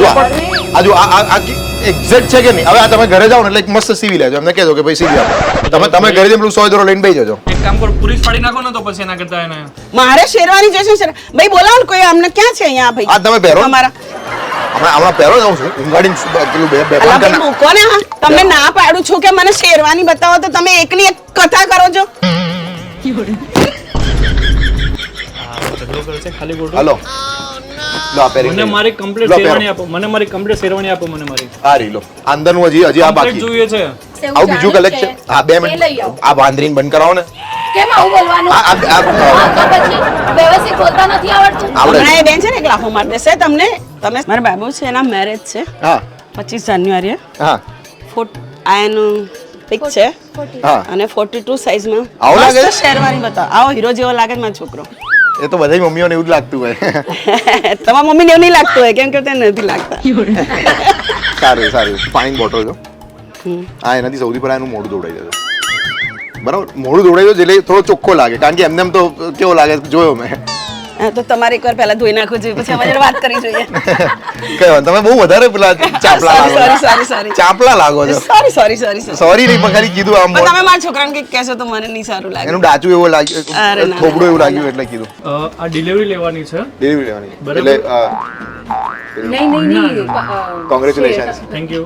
જો આ આ જો આ આ એક્ઝેક્ટ છે કે નહીં? હવે આ તમે ઘરે જાઓ ને એટલે એક મસ્ત સીવી લેજો. એમને કહેજો કે ભાઈ સીવી આપો. તમે તમે ઘરે જઈને પેલું સો દોરો લઈને બેસી જજો. એક કામ કરો પૂરી ફાડી નાખો ને તો પછી એના કરતા એને મારે શેરવાની જોઈશે છે ભાઈ બોલાવો ને કોઈ અમને ક્યાં છે અહીંયા ભાઈ? આ તમે પહેરો અમારા હમણાં હમણાં પહેરો જાઉં છું. ઊંઘાડીને પેલું બે બે ભાઈ મૂકો ને હા તમને ના પાડું છું કે મને શેરવાની બતાવો તો તમે એકની એક કથા કરો છો. હલો. લો આ પહેરી મને. મારી કમ્પ્લીટ શેરવાની આપો મને મારી કમ્પ્લીટ શેરવાની આપો મને મારી. આ રહી લો. અંદરનું હજી હજી આ બાકી. જોઈએ છે. આવું બીજું કલેક્શન હા બે મિનિટ આ વાંદરીને બંધ કરાવો ને. કેમ આવું બોલવાનું? વ્યવસ્થિત બોલતા નથી આવડતું? આવડે હમણાં એ બેન છે ને એક લાફો મારી દેશે તમને. તમે મારા બાબુ છે એના મેરેજ છે. હા. પચીસ જાન્યુઆરીએ. હા. ફોટ આ એનું પિક છે. અને ફોર્ટી ટુ સાઈઝમાં આવો લાગે શેરવાની બતાવો. આવો હીરો જેવો લાગે મારો છોકરો. એ તો બધાય મમ્મીઓને એવું જ લાગતું હોય. તમારા મમ્મીને એવું નહીં લાગતું હોય કેમ કે તેને નથી લાગતા. સારું સારું. પાણી બોટલ જો. હા એનાથી સૌથી પહેલાં એનું મોઢું દોડાઈ જશે બરાબર? મોઢું દોડાઈ જશે એટલે થોડો ચોખ્ખો લાગે. કારણ કે એમને એમ તો કેવો લાગે જોયો મેં. તો તમારે એકવાર પહેલા ધોઈ નાખવું જોઈએ પછી અમારે વાત કરી જોઈએ. કયો? તમે બહુ વધારે પેલા ચાપલા લાગો સોરી સોરી સોરી ચાપલા લાગો છો. સોરી સોરી સોરી સોરી નહીં પણ ખાલી કીધું આમ તમે મારા છોકરાને કંઈક કહેશો તો મને નહીં સારું લાગે. એનું ડાચું એવું લાગ્યું થોબડું એવું લાગ્યું એટલે કીધું. આ ડિલિવરી લેવાની છે? ડિલિવરી લેવાની. એટલે નહીં નહીં નહીં. કોંગ્રેચ્યુલેશન થેન્ક યુ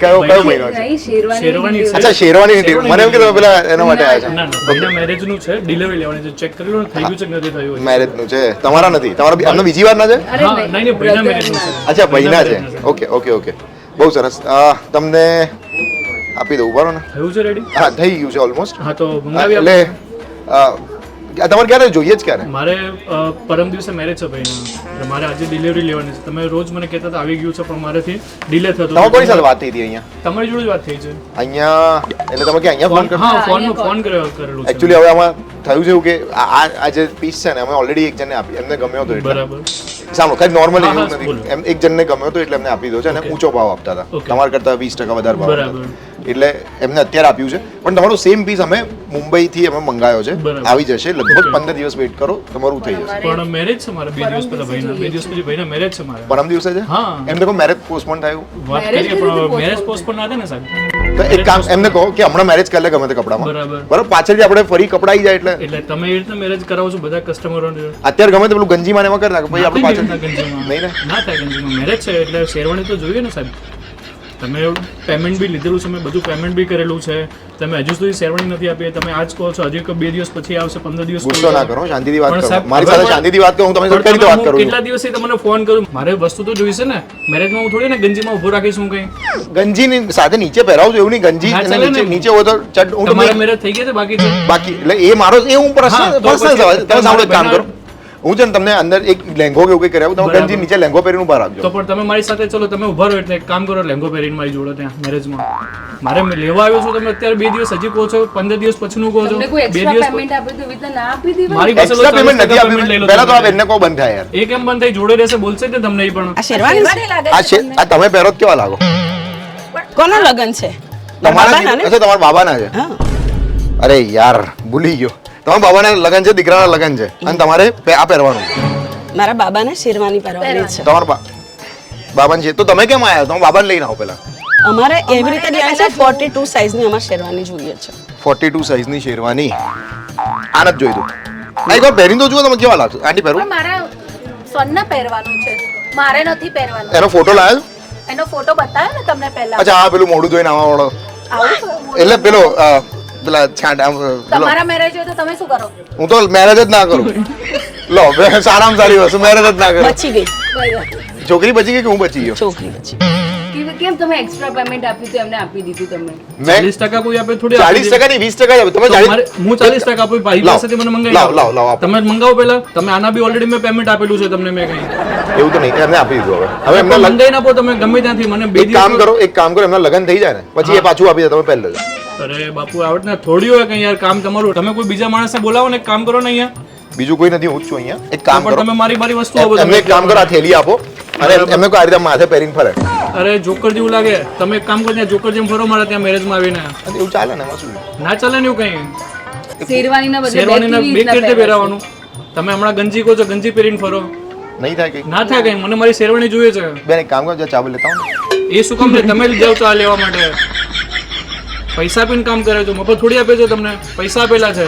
કયો કયો મહિનો છે? શેરવાની શેરવાની અચ્છા શેરવાની મને એમ કે તમે પેલા એના માટે આવ્યા ના ના મેરેજનું છે ડિલિવરી લેવાની છે. ચેક કરી લો થઈ ગયું છે કે નથી થયું મેરેજનું છે. તમારા નથી. તમારા બી- એમનો બીજી વાર ના છે? અરે હા નહીં. નહીં ભાઈના મેરેજનું છે. અચ્છા ભાઈના છે. Okay okay okay. બહુ સરસ. તમને આપી દઉં બરાબર ને. થયું છે રેડી હા થઈ ગયું છે ઓલમોસ્ટ હા તો મંગાવી એટલે તમારે ક્યારે જોઈએ જ ક્યારે? મારે પરમ દિવસે મેરેજ છે ભાઈના. એટલે મારે આજે ડિલિવરી લેવાની છે. તમે રોજ મને કહેતા હતા આવી ગયું છે પણ મારેથી ડિલે થતો તમારે કોની સાથે વાત થઈ હતી અહીંયા? તમારી જોડે જ વાત થઈ છે. અહીંયા એટલે તમે કે અહીંયા ફોન કરો હા ફોન ફોન કર્યો કરેલું છે. એક્ચ્યુઅલી હવે આમાં થયું છે એવું કે આ આ- જે પીસ છે ને અમે ઓલરેડી એક જણને આપી એમને ગમ્યો હતો એટલે. બરાબર. સાંભળો કઈ નોર્મલી એવું નથી. એમ એક જણને ગમ્યો હતો એટલે એમને આપી દો છે અને ઊંચો ભાવ આપતા હતા. તમારા કરતા વીસ ટકા વધારે ભાવ બરાબર. એટલે એમને અત્યારે આપ્યું છે. પણ તમારો સેમ પીસ અમે મુંબઈથી અમે મંગાવ્યો છે. આવી જશે. લગભગ પંદર દિવસ વેઇટ કરો. તમારું થઈ જશે. પણ મેરેજ છે મારા. બે દિવસ પહેલા ભાઈના. બે દિવસ પછી ભાઈના મેરેજ છે મારા. પરમ દિવસે છે? હા. એમને કહો મેરેજ પોસ્ટપોન થયું? વાત કરીએ પણ મેરેજ પોસ્ટપોન ના થાય ને સાહેબ? તો એક કામ એમને કહો કે હમણાં મેરેજ કરી લે ગમે તે કપડામાં. બરાબર. બરાબર? પાછળથી આપણે ફરી કપડાઈ જાય એટલે. એટલે તમે એ રીતે મેરેજ કરાવો છો બધા કસ્ટમરોને અત્યારે ગમે તે પેલું ગંજીમાં એમાં કરી નાખો. ભાઈ આપણે પાછળ નહીં ને? ના થાય ગંજીમાં. મેરેજ છે એટલે શેરવાની તો જોઈએ ને સાહેબ. તમે પેમેન્ટ બી લીધેલું છે મેં બધું પેમેન્ટ બી કરેલું છે. તમે હજુ સુધી સેરવણી નથી આપી તમે આજ કહો છો હજી બે દિવસ પછી આવશે પંદર દિવસ ગુસ્સો ના કરો શાંતિથી વાત કરો. મારી સાથે શાંતિથી વાત કરો હું તમને કઈ રીતે વાત કરું કેટલા દિવસથી તમને ફોન કરું? મારે વસ્તુ તો જોઈશે ને મેરેજમાં હું થોડી ને ગંજીમાં ઊભો રાખીશ હું કઈ. ગંજીની સાથે નીચે પહેરાવજો એવું નહીં ગંજી અને નીચે નીચે હોય તો ચટ હું તમારે મેરેજ થઈ ગયા છે બાકી બાકી એટલે એ મારો એ હું પ્રશ્ન સવાલ તમે સાંભળો કામ કરો. હું છે ને તમને અંદર એક લેંગો કે એવું કંઈ કરાવું તમે ગંજી નીચે લેંગો પહેરીને ઊભા રાખજો. તો પણ તમે મારી સાથે ચલો તમે ઊભા રહો એટલે એક કામ કરો લેંગો પહેરીને મારી જોડે ત્યાં મેરેજમાં. મારે લેવા આવ્યો છું તમે અત્યારે બે દિવસ હજી કહો છો પંદર દિવસ પછીનું કહો છો. કોઈ બે દિવસ પેમેન્ટ આપી તો વિતના ના આપી દીધી મારી પાસે પેમેન્ટ નથી આપી પહેલા તો આ. બેનને કહો બંધ થાય યાર. એ કેમ બંધ થઈ જોડે રહેશે બોલશે ને તમને પણ. આ શેરવાની? લાગે આ છે છે આ તમે પહેરો જ કેવા લાગો? કોના લગન છે? તમારા? અચ્છા તમારા બાબાના છે. અરે યાર ભૂલી ગયો. તમારા બાબાના લગન છે દીકરાના લગન છે અને તમારે આ પહેરવાનું મારા બાબાને શેરવાની પહેરવાની. છે. તમારા બા બાબાને છે તો તમે કેમ આવ્યા તમારા બાબાને લઈને આવો પહેલા. અમારે એવી રીતે લેવાની છે ફોર્ટી ટુ સાઈઝની અમારે શેરવાની જોઈએ છે. ફોર્ટી ટુ સાઇઝની શેરવાની? આને જ જોઈ દો. આ એકવાર પહેરીને તો જુઓ તમે કેવા લાગશે. આંટી પહેરું. મારા સનને પહેરવાનું છે. મારે નથી પહેરવાનું. એનો ફોટો લાવ્યો એનો ફોટો બતાવ્યો ને તમને પહેલા. અચ્છા હા પેલું મોઢું જોઈને આવા વાળો. એટલે પેલો પેલા છાંટ તમારા મેરેજ હોય તો તમે શું કરો? હું તો મેરેજ જ ના કરું. લો સારામાં સારી વસ્તુ મેરેજ જ ના કરું. બચી ગઈ. છોકરી બચી ગઈ કે હું બચી ગયો? છોકરી બચી કેમ તમે એક્સ્ટ્રા પેમેન્ટ આપ્યું તો એમને આપી દીધું તમે ચાલીસ ટકા કોઈ આપે થોડી ચાલીસ ટકા નહીં વીસ ટકા તમે હું ચાલીસ ટકા આપું ભાઈ પાસેથી મને મંગાવી લાવ, લાવ. તમે મંગાવો પહેલા. તમે આના બી ઓલરેડી મેં પેમેન્ટ આપેલું છે તમને મેં કઈ. એવું તો નહીં એમને આપી દીધું હવે. હવે એમને મંગાઈ આપો તમે ગમે ત્યાંથી મને બે કામ કરો એક કામ કરો એમના લગન થઈ જાય ને પછી એ પાછું આપી દે તમે પહેલા અરે બાપુ આવડત ને થોડી હોય કઈ યાર કામ તમારું. તમે કોઈ બીજા માણસને બોલાવો ને એક કામ કરો ને અહીંયા. બીજું કોઈ નથી હું જ છું અહીંયા. એક કામ કરો. તમે મારી મારી વસ્તુ આપો તમે એક કામ કરો આ થેલી આપો. અરે એમને કોઈ આ રીતે માથે પહેરીને ફરે. અરે જોકર જેવું લાગે. તમે એક કામ કરો ત્યાં જોકર જેમ ફરો મારા ત્યાં મેરેજમાં આવીને. એવું ચાલે ને એમાં શું ના ચાલે ને એવું કઈ? શેરવાનીના બદલે શેરવાનીના બે રીતના પહેરાવાનું. તમે હમણાં ગંજી કહો છો ગંજી પહેરીને ફરો. નહીં થાય કઈ. ના થાય કઈ. મને મારી શેરવાણી જોઈએ છે. બેન એક કામ કરો જો ચાવલ લેતા હું એ શું કામ છે? તમે જ જાવ ચા લેવા માટે. પૈસા આપીને કામ કરે છો મફત થોડી આપે છે તમને? પૈસા આપેલા છે.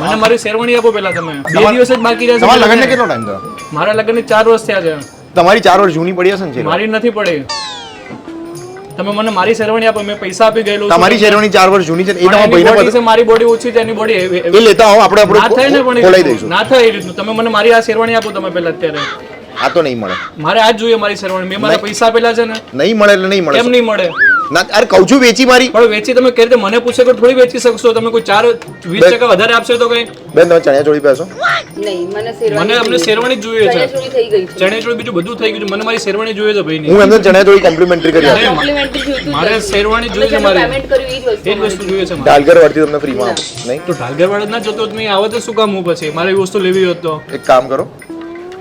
મને મારી શેરવાણી આપો પેલા તમે. બે દિવસ જ બાકી રહેશે તમારા લગ્નને. કેટલો ટાઈમ થયો? મારા લગ્નને ચાર વર્ષ થયા છે. તમારી ચાર વર્ષ જૂની પડી હશે ને મારી નથી પડી. તમે મને મારી શેરવાણી આપો મેં પૈસા આપી ગયેલો તમારી શેરવાણી ચાર વર્ષ જૂની છે એ તમારા ભાઈને છે મારી બોડી ઓછી છે એની બોડી એ લેતા આવો આપણે ના થાય ને પણ ખોલાઈ દઈશું. ના થાય એ રીતનું. તમે મને મારી આ શેરવાણી આપો તમે પહેલા અત્યારે. આ તો નહીં મળે. મારે આજ જોઈએ મારી શેરવાણી મેં મારા પૈસા આપેલા છે ને. નહીં મળે એટલે નહીં કેમ મળે નહીં મળે? ના અરે કહું છું વેચી મારી. પણ વેચી તમે કઈ રીતે મને પૂછે કે થોડી વેચી શકશો? તમે કોઈ ચાર વીસ ટકા વધારે આપશો તો કઈ? બેન તમે ચણિયા ચોળી પહેરશો નહીં મને શેરવાની મને અમને શેરવાણી જ જોઈએ છે. ચણિયાચોળી થઈ ગઈ છે. ચોળી બીજું બધું થઈ ગયું છે. મને મારી શેરવાણી જોઈએ છે ભાઈ હું એમને ચણિયા ચોળી કોમ્પ્લિમેન્ટરી કરી કોમ્પ્લિમેન્ટરી મારે શેરવાણી જોઈએ છે મારે. પેમેન્ટ કર્યું એ જ વસ્તુ એ જ વસ્તુ જોઈએ છે ડાલગર વાળથી તમને ફ્રીમાં આપું. નહીં? તો ડાલગર વાળા ના જતો તમે આવો તો શું કામ હું પછી? મારે એ વસ્તુ લેવી હોત તો. એક કામ કરો.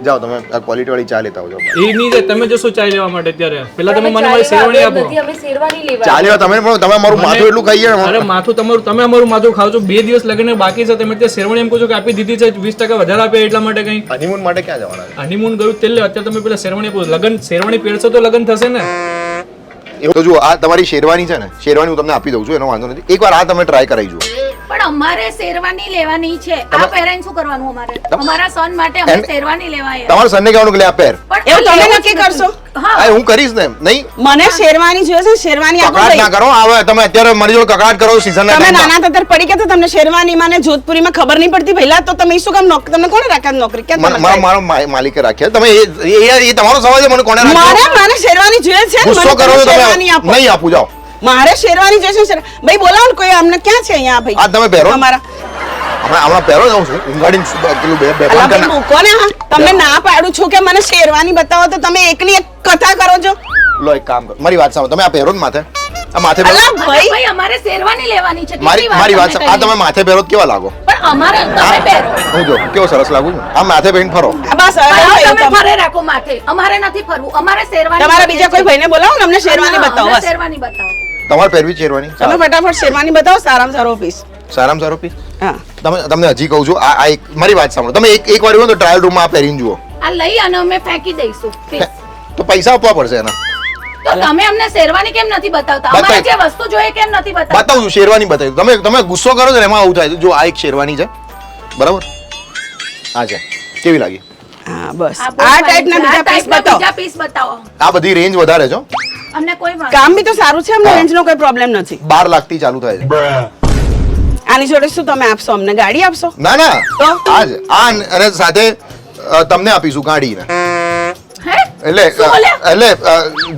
જાઓ તમે આ ક્વોલિટી વાળી ચા લેતા આવજો. એ નહીં જાય તમે જશો ચા લેવા માટે અત્યારે. પેલા તમે મને મારી શેરવાણી આપો. નથી અમે શેરવાની લેવા ચા લેવા તમે પણ તમે મારું માથું એટલું ખાઈ ગયા. અરે માથું તમારું તમે અમારું માથું ખાવ છો બે દિવસ લગીને બાકી છે તમે ત્યાં શેરવાણી એમ કહો છો કે આપી દીધી છે વીસ ટકા વધારે આપ્યા એટલા માટે કઈ? હનીમૂન માટે ક્યાં જવાના હનીમૂન ગયું તેલ અત્યારે તમે પેલા શેરવાણી આપો. લગન શેરવાણી પહેરશો તો લગન થશે ને? એવું તો જુઓ આ તમારી શેરવાની છે ને શેરવાની હું તમને આપી દઉં છું એનો વાંધો નથી. એકવાર આ તમે ટ્રાય કરાવી જુઓ. પણ અમારે શેરવાની લેવાની છે. આ પહેરાઈને શું કરવાનું અમારે? અમારા સન માટે અમે શેરવાની લેવાય. તમારા સનને કહેવાનું કે લે આ પહેર. પણ એવું તમે નક્કી કરશો? હા. હા કરીશ ને નહીં? મને શેરવાની જોઈએ છે શેરવાની આપો ના કરો હવે તમે અત્યારે મારી જોડે કકડાટ કરો સીઝન તમે નાના તતર પડી ગયા તો તમને શેરવાની માને જોધપુરીમાં ખબર નહીં પડતી. પહેલા તો તમે શું કામ તમને કોણે રાખ્યા નોકરી? કે મને- મારો મારો માલિકે રાખ્યા. તમે એ તમારો સવાલ છે મને મારે રાખ્યો? મને શેરવાની જોઈએ છે ને, ગુસ્સો મને કરો તો શેરવાની તમે. આપો. નહીં આપું જાઓ. મારે શેરવાની જોઈશે છે શેર- ભાઈ બોલાવો ને કોઈ અમને ક્યાં છે અહીંયા ભાઈ? આ તમે પહેરો. તમારા હમણાં હમણાં પહેરો જાઉં છું. ઊંઘાડીને પેલું બે બે અલા ભાઈ મૂકો ને હા. તમને ના પાડું છું કે મને શેરવાની બતાવો તો તમે એકની એક કથા કરો છો. લો એક કામ કરો. મારી વાત સાંભળો. તમે આ પહેરો ને માથે. આ માથે પહેરો. ભાઈ ભાઈ અમારે શેરવાની લેવાની છે. મારી મારી વાત આ તમે માથે પહેરો તો કેવા લાગો? પણ અમારે તમે પહેરો. હું જો કેવો સરસ લાગુ છું. આ માથે પહેરીને ફરો. બસ તમે. ફરે રાખો માથે. અમારે નથી ફરવું. અમારે શેરવાની તમારા બીજા કોઈ ભાઈને બોલાવો ને અમને શેરવાની બતાવો શેરવાની બતાવો. તમારે પહેરવી શેરવાની? તમે ફટાફટ શેરવાની બતાવો સારામાં સારો પીસ સારામાં સારો પીસ હા. તમે તમને હજી કહું છું આ આ એક મારી વાત સાંભળો. તમે એક એક વાર તો ટ્રાયલ રૂમમાં આ પહેરીને જુઓ. આ લઈ અને અમે ફેંકી દઈશું. તો પૈસા આપવા પડશે એના. તો તમે અમને શેરવાની કેમ નથી બતાવતા? અમારે જે વસ્તુ જોઈએ કેમ નથી બતાવતા? બતાવું છું શેરવાની બતાવી તમે તમે ગુસ્સો કરો છો ને એમાં આવું થાય. જો આ એક શેરવાની છે. બરાબર? આ છે. કેવી લાગી? હા બસ. આ ટાઈપના બીજા પીસ બતાવો. બીજા પીસ બતાવો. આ બધી રેન્જ વધારે છે અમને કોઈ કામ બી તો સારું છે અમને રેન્જનો કોઈ પ્રોબ્લેમ નથી. બાર લાખથી ચાલુ થાય છે. આની જોડે શું તમે આપશો? અમને ગાડી આપશો? ના ના. તો? આ આ અને સાથે તમને આપીશું ગાડીને. એટલે? એટલે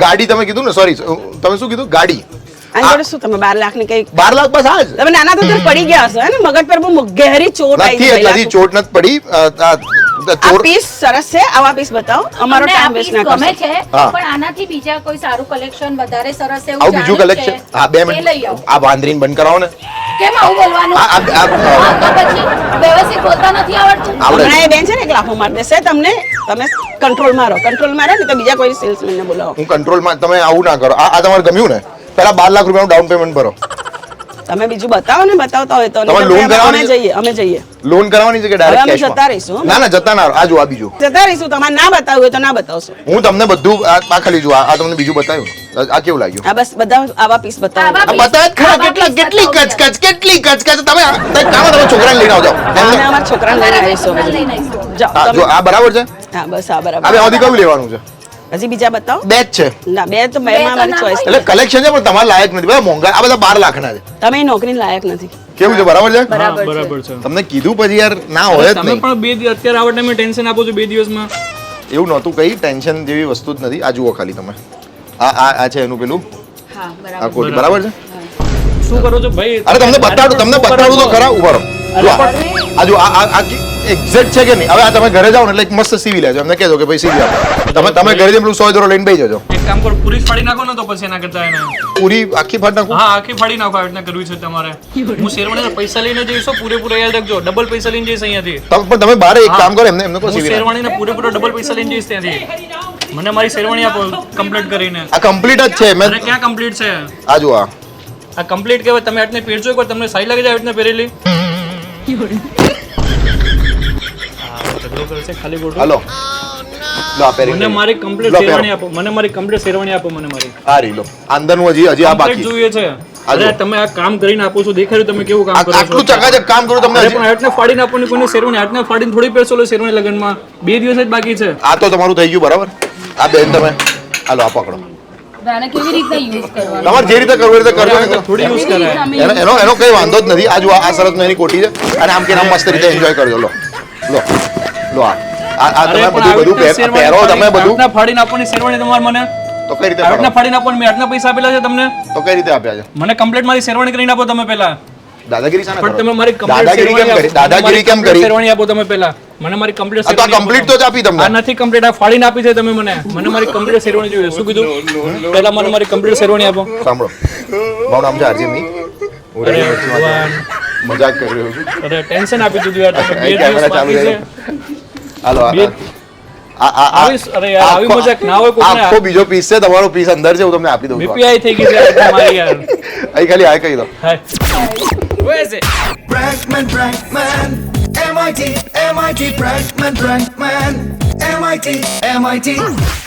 ગાડી તમે કીધું ને સોરી તમે શું કીધું? ગાડી. આની શું તમે બાર લાખની કઈ બાર લાખ બસ તમે નાના તો પડી ગયા હશો હે ને? મગજ પર બહુ ગહેરી ચોટ આવી નથી ગઈ ચોટ નથી પડી. પીસ સરસ છે. આવા પીસ બતાવો. અમારો આ ટાઈમ વેસ્ટ ના ગમે છે પણ આનાથી બીજા કોઈ સારું કલેક્શન વધારે સરસ એવું આવું બીજું કલેક્શન છે. હા બે લઈ મિનિટ આ વાંદરીન બંધ કરાવો ને. કેમ આવું બોલવાનું? આ- આ- આ- પછી વ્યવસ્થિત બોલતા નથી આવડતું. આવડે હમણાં એ બેન છે ને એક લાફો માર દેશે તમને. તમે કંટ્રોલ મારો કંટ્રોલ મારો ને તો બીજા કોઈ સેલ્સમેન ને બોલાવો. હું કંટ્રોલમાં તમે આવું ના કરો. આ આ તમારે ગમ્યું ને? પહેલા બાર લાખ રૂપિયાનું ડાઉન પેમેન્ટ ભરો. તમે બીજું બતાવો ને બતાવતા હોય તો તમારે અમે- જઈએ અમે જઈએ. લોન કરાવવાની છે કે હવે અમે જતા રહીશું, ના ના જતા ના આ જો આ બીજું. જતા રહીશું તમારે ના બતાવ્યું હોય તો ના બતાવશો. હું તમને બધું આ આ ખાલી જો આ આ તમને બીજું બતાવ્યું. આ કેવું લાગ્યું? આ બસ બધા આવા પીસ બતાવો. આ બતાવે ખરા કેટલા કેટલી કચકચ કેટલી કચકચ. તમે તમે કામ તમે છોકરાને લઈને આવજો. અમે અમારા છોકરાને લઈને આવીશું જો આ બરાબર છે? હા બસ હા હવે બરાબર કયું લેવાનું છે? હજી બીજા બતાવો. બે જ છે. ના બે તો બે માં મારી ચોઈસ એટલે કલેક્શન છે પણ તમારે લાયક નથી. બધા મોંઘા આ બધા બાર લાખના છે. તમે નોકરી લાયક નથી. કેવું છે બરાબર છે? બરાબર છે. તમને કીધું પછી યાર ના હોય જ તમે નહીં. પણ બે દિવસ અત્યારે આવા ટાઈમે ટેન્શન આપો છો બે દિવસમાં. એવું નહોતું કઈ ટેન્શન જેવી વસ્તુ જ નથી. આ જુઓ ખાલી તમે. આ આ આ છે એનું પેલું. હા આ બરાબર. બરાબર છે? શું કરો છો ભાઈ? અરે તમને બતાડું તમને બતાડું તો ખરા. ઊભા રહો. જો આ આ જો આ આ એક્ઝેક્ટ છે કે નહીં? હવે આ તમે ઘરે જાઓ ને એટલે એક મસ્ત સીવી લેજો. એમને કહેજો કે ભાઈ સીવી આપો. તમે તમે ઘરે પેલું સો દોરો લઈને બેસી જજો. એક કામ કરો પૂરી ફાડી નાખો ને તો પછી એના કરતા એને. પૂરી આખી નાખું? હા આખી ફાડી નાખો આવી રીતના કરવી છે તમારે. હું શેરવાણીના પૈસા લઈને જઈશો પૂરેપૂરા યાદ રાખજો. ડબલ પૈસા લઈને જઈશ અહીંયાથી. તમે પણ તમે બારે એક કામ કરો એમને એમને સીવી નાખો. શેરવાણીના ડબલ પૈસા લઈને જઈશ ત્યાંથી. મને મારી શેરવાણી આપો કમ્પ્લીટ કરીને. આ કમ્પ્લીટ જ છે. મેં ક્યાં કમ્પ્લીટ છે? આજુ આ. આ કમ્પ્લીટ કહેવાય તમે આટને પહેરજો એકવાર તમને સારી લાગે છે આવી રીતના પહેરેલી? હાલો. લો આ પહેરી મને મારી કમ્પ્લીટ લો, શેરવાની આપો. મને મારી કમ્પ્લીટ શેરવાની આપો મને મારી. આ રહી લો. અંદરનું હજી હજી આ બાકી. જોઈએ છે. અરે તમે આ કામ કરીને આપો છો દેખાડ્યું તમે કેવું કામ કરો છો? આટલું ચકાચક કામ કરું તમને પણ આટને ફાડીને આપો ને કોઈને શેરવાની. આટને ફાડીને થોડી પહેરશો લો શેરવાની લગનમાં. બે દિવસ જ બાકી છે. આ તો તમારું થઈ ગયું બરાબર? આ બેન તમે. હાલો આ પકડો. તમારે જે રીતે કરવું રીતે કરજો. થોડી યુઝ કરાય. એનો એનો એનો કઈ વાંધો જ નથી. આ જો આ સરસ એની કોટી છે. અને આમ કે આમ મસ્ત રીતે એન્જોય કરજો. લો. લો. લો આ આ આ તમે અરે બધું બધું આવી રીતે પહેર- શેરવાની પહેરો તમે બધું. આટના ફાડીને આપવાની શેરવાની તમારે મને? તો કઈ રીતે પહેરો? ફાડીને મેં આટલા પૈસા આપેલા છે તમને? તો કઈ રીતે આપ્યા છે? મને કમ્પ્લીટ મારી શેરવાણી કરીને આપો તમે પહેલા. દાદાગીરી શાને પણ તમે મારી દાદાગીરી કેમ કરી? દાદાગીરી કેમ કરી? શેરવાની આપો તમે પહેલા. મને મારી કમ્પ્લીટ તો આ તો જ આપી તમને. આ નથી કમ્પ્લીટ આ ફાડીને આપી છે તમે મને. મને મારી કમ્પ્લીટ શેરવાની જોઈએ. શું કીધું? પહેલા મને મારી કમ્પ્લીટ શેરવાની આપો. સાંભળો. મારું નામ છે આરજે મી હું મજાક કરી રહ્યો છું. અરે ટેન્શન આપી દીધું યાર. તમે બે દિવસ બાકી છે. હાલો આખો- મજાક ના હોય બીજો પીસ છે તમારો પીસ અંદર છે હું તમને આપી દઉં બીપીઆઈ થઈ ગઈ છે તમારી યાર. અહીં ખાલી આ કહી દો. Where is it? Prankman, Prankman, MIT, MIT, Prankman, Prankman, MIT, MIT.